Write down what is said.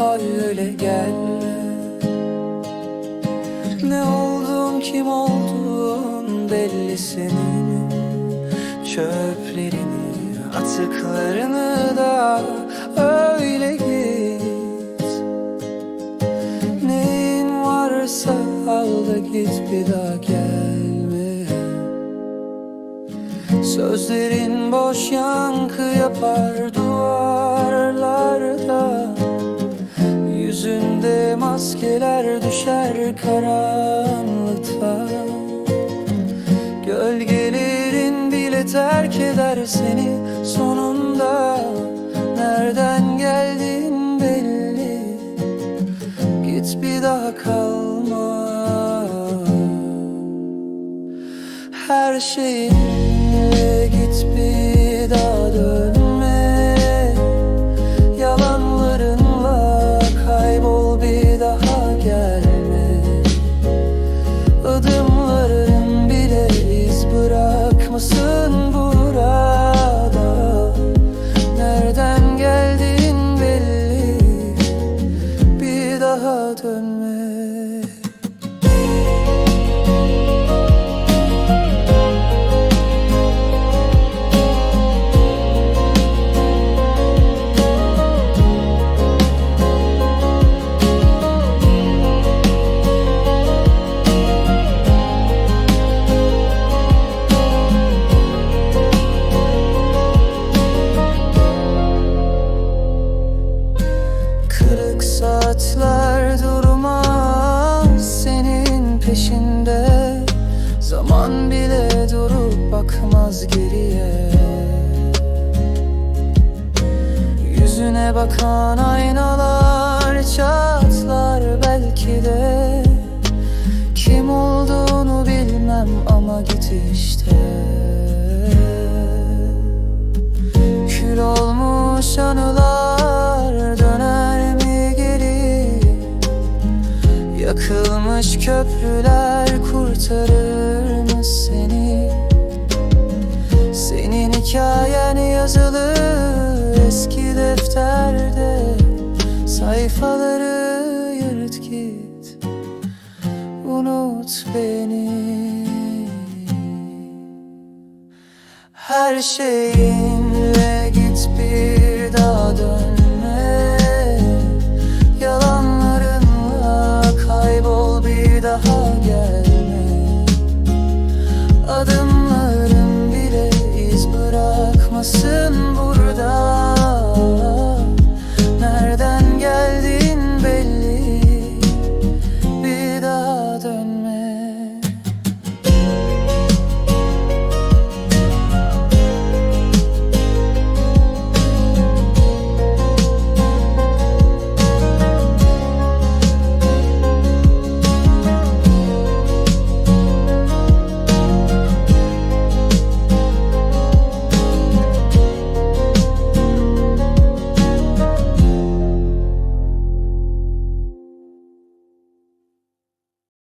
öyle gel. Ne oldun kim oldun belli senin Çöplerini atıklarını da öyle git. Neyin varsa al da git bir daha gelme. Sözlerin boş yankı yapar duvarlarda maskeler düşer karanlıkta. Gölgelerin bile terk eder seni. Sonunda Nereden geldin belli. Git bir daha kalma. Her şeyinle git bir dönme Kırık saatler bakan aynalar çatlar belki de. Kim olduğunu bilmem ama git işte. Kül olmuş anılar döner mi geri? Yakılmış köprüler kurtarır mı seni? Senin hikayen yazılı sayfaları yürüt git. Unut beni. Her şeyinle git bir daha dönme. Yalanlarınla kaybol bir daha gelme. Adım